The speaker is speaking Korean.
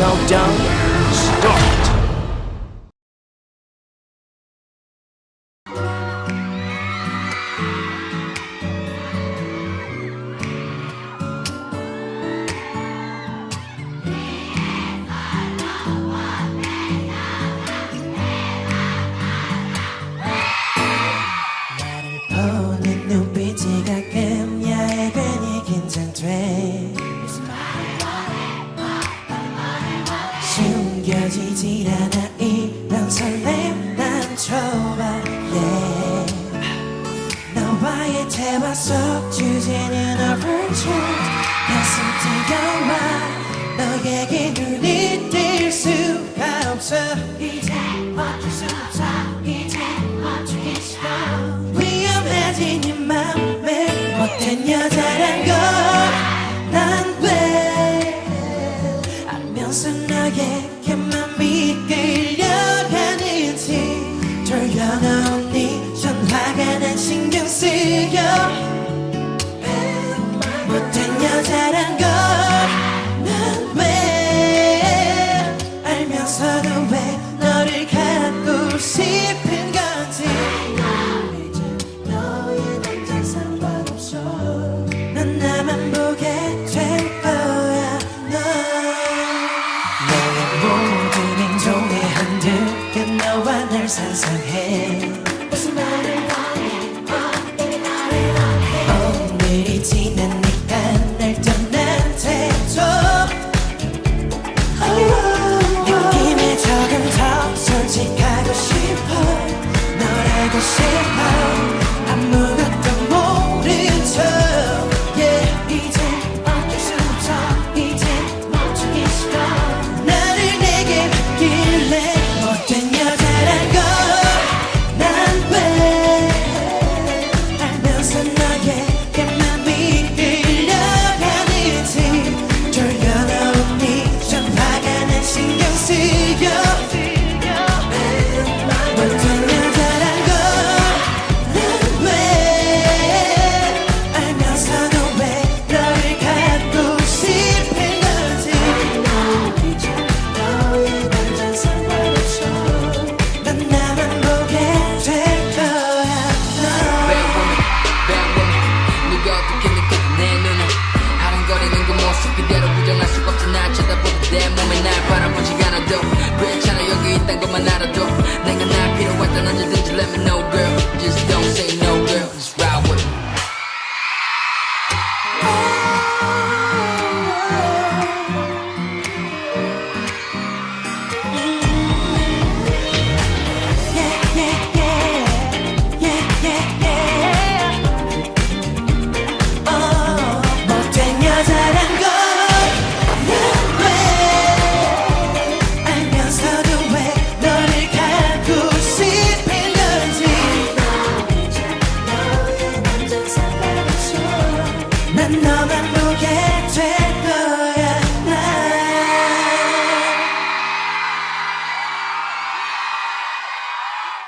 Countdown, start! 멈춰. 가슴 뜨거워 너에게 눈이 띌 수가 없어. 이제 멈출 수 없어. 이제 멈추겠어. 위험해진 네 맘에 못된 여자란 걸난 돼. 알면서 너에게만 믿길려 가는지. 조용한 네 전화가 난 신경 너와 날 상상해. 무슨 말을 원해? 어떻게 나를 원해? 오늘이 지난 네